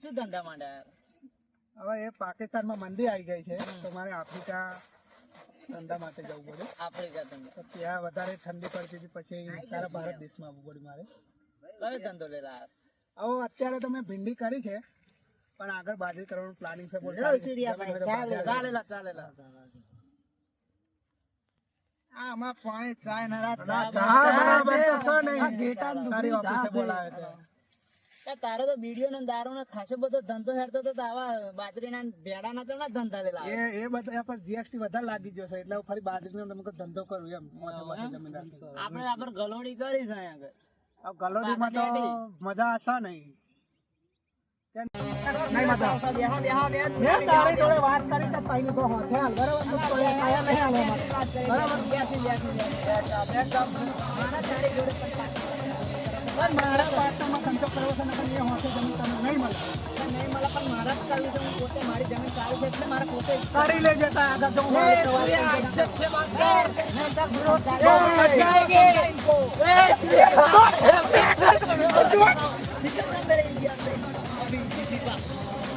શું ધંધા હવે એ પાકિસ્તાનમાં મંદી આવી ગઈ છે તો મારે આફ્રિકા ધંધા માટે જવું પડે. આફ્રિકા ધંધો. ત્યાં વધારે ઠંડી પડતી હતી પછી તારા ભારત દેશમાં આવવું પડ્યું મારે. કયો ધંધો લેલા આવો અત્યારે તો મેં ભીંડી કરી છે પણ આગળ બાજરી કરવાનું પ્લાનિંગ છે ચાલેલા ચાલેલા આમાં પાણી ચાય નરા ચા બરાબર તો નહીં. તારી ઓફિસે બોલાવે છે. તારો તો વીડિયો ને દારૂ ને ખાસો બધો ધંધો હેરતો તો આવા બાજરીના ભેડા ના તો ના ધંધા લેલા એ એ બધા પર જીએસટી વધારે લાગી ગયો છે એટલે ફરી બાજરીનો તમે ધંધો કરું એમ. આપણે આપણે ગલોડી કરી છે અહીંયા આગળ. ગલોડીમાં તો મજા છે નહીં. તો તો તો મારે. પાર્ટનરમાં ધંધો કરવો છે જમીન તમને નહીં મળે. કરી લેજે આગળ જો Habib Siva.